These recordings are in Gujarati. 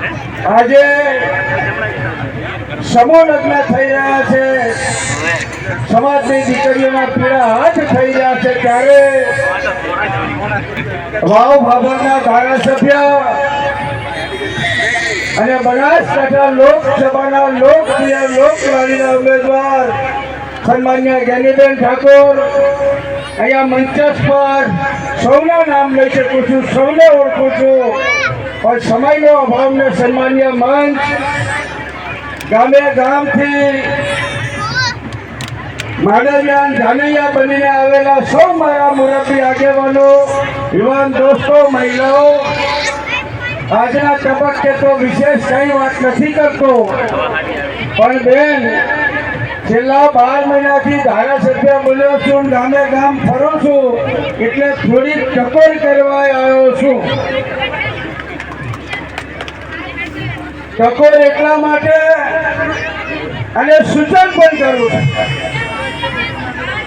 આજે સમૂહ લગ્ન થઈ રહ્યા છે. સમાજની દીકરીઓના પીડા હાથ થઈ રહ્યા છે ત્યારે વાવ ભાભરના ધારાસભ્ય અને બનાસકાંઠા લોકસભાના લોકપ્રિય લોકલાડીના ઉમેદવાર સન્માન્ય જ્ઞાનીબેન ઠાકોર. અહીંયા મંચસ પર સૌના નામ લઈ શકું છું, સૌને ઓળખું છું. પણ સમયનો અભાવને સન્માન્ય મંચ ગામે ગામથી માડલિયાન જાનૈયા બનીને આવેલા સૌ મારા મુરબ્બી આગેવાનો, યુવાન દોસ્તો, મહિલાઓ, આજના તબક્કે તો વિશેષ કઈ વાત નથી કરતો. પણ બેન, છેલ્લા બાર મહિનાથી ધારાસભ્ય બોલ્યો છું, ગામે ગામ ફરું છું, એટલે થોડી ટકોર કરવા આવ્યો છું. ટકોર એટલા માટે. અને સૂચન પણ કરું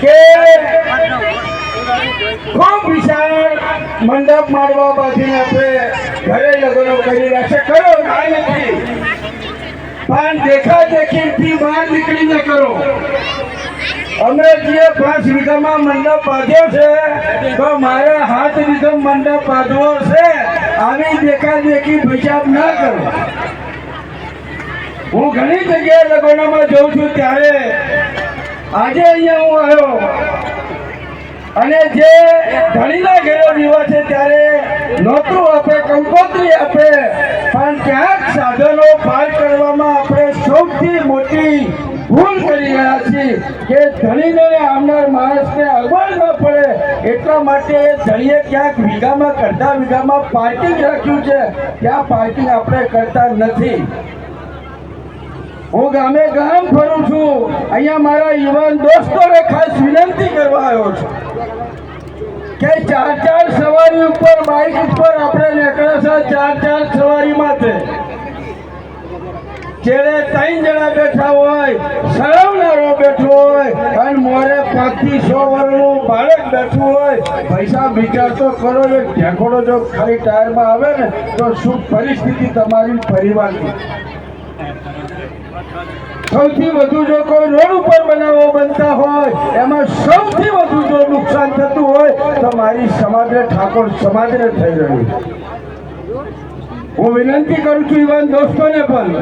કે ખૂબ વિશાળ મંડપ મારવા બાંધીને આપણે ઘરે લગ્નો કરી છે. કરો પણ દેખા દેખીથી બહાર નીકળીને કરો. અમરેજીએ પાંચ વીઘામાં મંડપ બાંધ્યો છે, તો મારે હાથ વિધમ મંડપ બાંધવો છે. આવી દેખા દેખી હિસાબ ના કરો. હું ઘણી જગ્યાએ લગ્નમાં જઉં છું ત્યારે આજે અહીંયા હું આવ્યો. અને જે ધણીના ઘરે વિવાહ છે ત્યારે નોતરું આપે, કંકોત્રી આપે, પણ ક્યાંક સાધનો પાર કરવામાં આપણે સૌથી મોટી ભૂલ કરી રહ્યા છીએ કે ધણીને આવનાર માણસને અગવડ ન પડે. એટલા માટે ધણીએ ક્યાંક વીઘામાં કરતા વીઘામાં પાર્કિંગ રાખ્યું છે. ત્યાં પાર્કિંગ આપણે કરતા નથી. હું ગામે ગામ ફરું છું. અહીંયા મારા યુવાન દોસ્તોને ખાસ વિનંતી કરવા આવ્યો છું કે ચાર ચાર સવારી ઉપર બાઇક ઉપર આપણે નીકળે છે ચાર ચાર સવારી માટે. છેલ્લે ત્રણ જણા બેઠા હોય, સળવનારો બેઠો હોય અને મોરે પાંચથી સો વર્ષનું બાળક બેઠું હોય. પૈસા વિચાર તો કરો ને ઢેકોડો જો ખાલી ટાયરમાં આવે ને, તો શું પરિસ્થિતિ તમારી પરિવારની? સૌથી વધુ જો કોઈ રોડ ઉપર બનાવો બનતા હોય, એમાં સૌથી વધુ જો નુકસાન થતું હોય, તો મારી સમાજને ઠાકોર સમાજને થઈ રહ્યું હું વિનંતી કરું છું યુવાન દોસ્તોને પણ.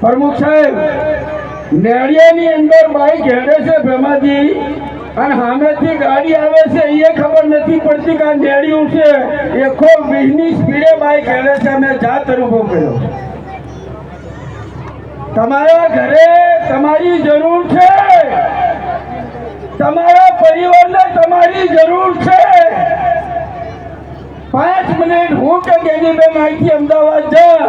પ્રમુખ સાહેબ, નેળિયાની અંદર બાઈક હેડે છે ભેમાજી, અને સામેથી ગાડી આવે છે એ ખબર નથી પડતી કે આ નેળિયું છે. એ ખૂબ વીજની સ્પીડે બાઈક હેડે છે મેં જાત અનુભવ કર્યો. તમારા ઘરે તમારી જરૂર છે. તમારા પરિવારને તમારી જરૂર છે. પાંચ મિનિટ હું કે ગેનીબેન અહીંથી અમદાવાદ જા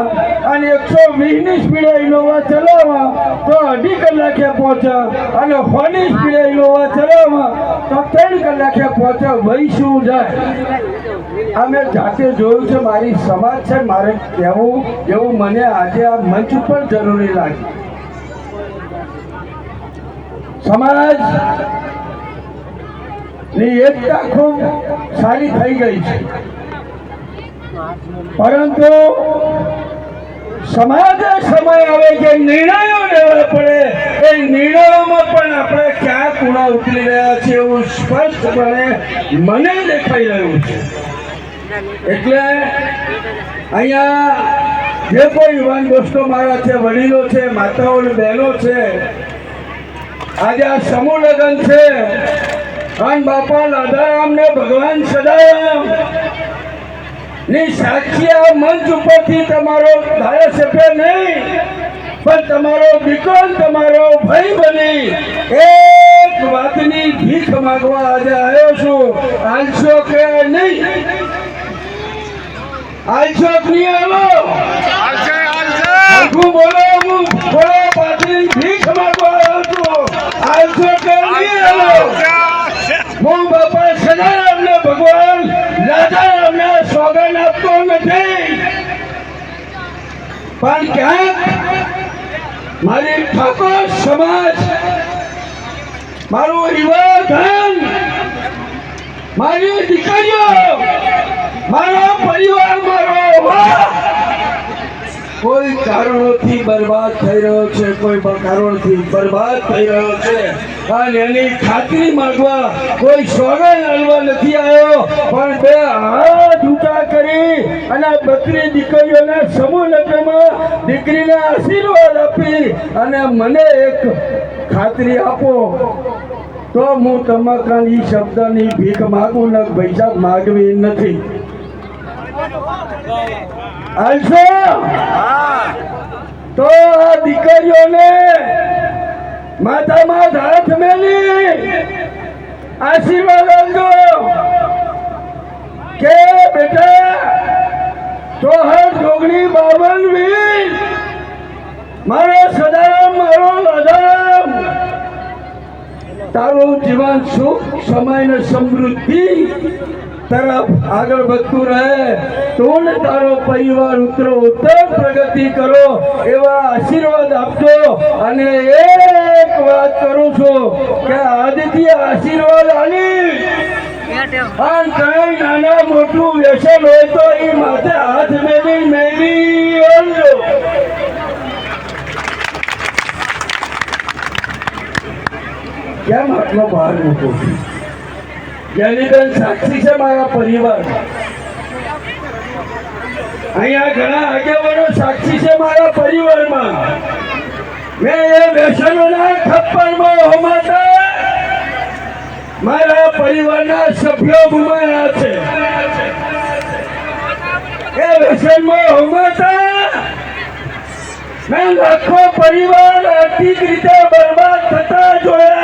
અને એકસો વીસની સ્પીડે ઇનોવા ચલાવવા તો અઢી કલાકે પહોંચે અને ફોની સ્પીડે ઇનોવા ચલાવવા તો ત્રણ કલાકે પહોંચે વહી શું જાય? આ મેં જાતે જોયું છે, મારી સમાજ છે, મારે કહેવું, એવું મને આજે આ મંચ ઉપર જરૂરી લાગ્યું સમાજની એકતા ખૂબ સારી થઈ ગઈ છે. પરંતુ સમાજે સમય આવે કે નિર્ણયો લેવા પડે. એ નિર્ણયોમાં પણ આપણે ક્યાં ખૂણા ઉતરી રહ્યા છે એવું સ્પષ્ટપણે મને દેખાઈ રહ્યું છે. એટલે અહીંયા જે કોઈ યુવાન દોસ્તો મારા છે, વડીલો છે, માતાઓ અને બહેનો છે, આજે આ સમૂહ લગ્ન છે. અન બાપા લાદારામ ને ભગવાન સદારામ ની સાક્ષી આ મંચ ઉપરથી તમારો ધારાસભ્ય નહીં પણ તમારો દીકરો તમારો ભાઈ બની. એક વાતની ભીખ માંગવા આજે આવ્યો છું. આલશો કે નહીં. આલશો નહીં આવો. આખું બોલો હું બોલો પાછળ ભીખ માંગવા આવ્યો છું. આલશો કે નહીં આવો હું બાપા સદારામને ભગવાન રાજારામને સોગન આપતો નથી પણ ક્યાંક મારી ઠાકોર સમાજ મારું યુવા ધન મારી દીકરીઓ મારો પરિવાર મારો કારણોથી બરબાદ થઈ રહ્યો છે, કોઈ કારણોથી બરબાદ થઈ રહ્યો છે. અને એની ખાતરી માંગવા કોઈ સોગંદ આલવા નથી આવ્યો, પણ બે હાથ ઊંચા કરી અને બકરી દીકરીઓના સમૂહ લગ્નમાં દીકરીને આશીર્વાદ આપી અને મને એક ખાતરી આપો. તો હું તમાકાની શબ્દની ભીખ માગું ને પૈસા માગવી નથી. હાલશો? તો આ દીકરીઓને માથામાં હાથ મેલી. આશીર્વાદ આપજો. કે બેટા, તો હર જોગણી બાવન વીર મારો સદારામ, મારો રાધારામ તારું જીવન સુખ, સમય ને સમૃદ્ધિ. તરફ આગળ વધતું રહે, તું તારો પરિવાર ઉતરો ઉત્તર પ્રગતિ કરો, એવા આશીર્વાદ આપજો. અને એક વાત કરું છું કે આજથી આશીર્વાદ આની. નાના મોટું વ્યસન હોય તો એ માથે હાથ મેળવી મેળવી ઓળજો કેમ આટલો બહાર મૂકો છો? જેનીબેન સાક્ષી છે મારા પરિવાર. અહીંયા ઘણા આગેવાનો સાક્ષી છે મારા પરિવારમાં. મેં એ વ્યસનોના થપ્પડમાં હોમાતા. મારા પરિવારના સભ્યો ગુમાયા છે. એ વ્યસનમાં હોમાતા. મેં લાખો પરિવાર આર્થિક રીતે બરબાદ થતા જોયા.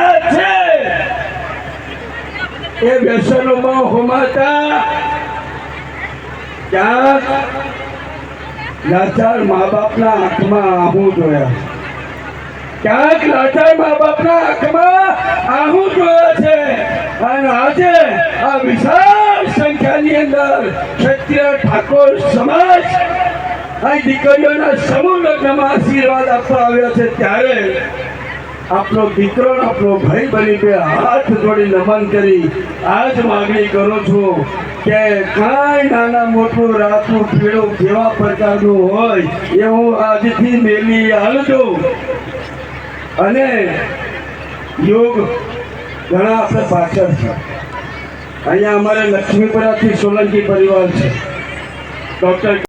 એ વ્યસનોમાં હોમાતા. ક્યાંક લાચાર મા બાપના આંખમાં આહું જોયા. ક્યાંક લાચાર મા બાપના આંખમાં આહું જોયા છે. અને આજે આ વિશાળ સંખ્યાની અંદર ક્ષત્રિય ઠાકોર સમાજ અહીં દીકરીઓના સમૂહ લગ્નમાં આશીર્વાદ આપવા આવ્યો છે ત્યારે આપણો દીકરો આપણો ભાઈ બની બે હાથ જોડી નમન કરી આજ માગણી કરું છું કે કાંઈ નાના મોટું રાતું પીળું કેવા પ્રકારનું હોય એ હું આજથી મેલી હાલજો અને યોગ ઘણા આપણે પાછળ છે. અહીંયા અમારે લક્ષ્મીપુરાથી સોલંકી પરિવાર છે. ડૉક્ટર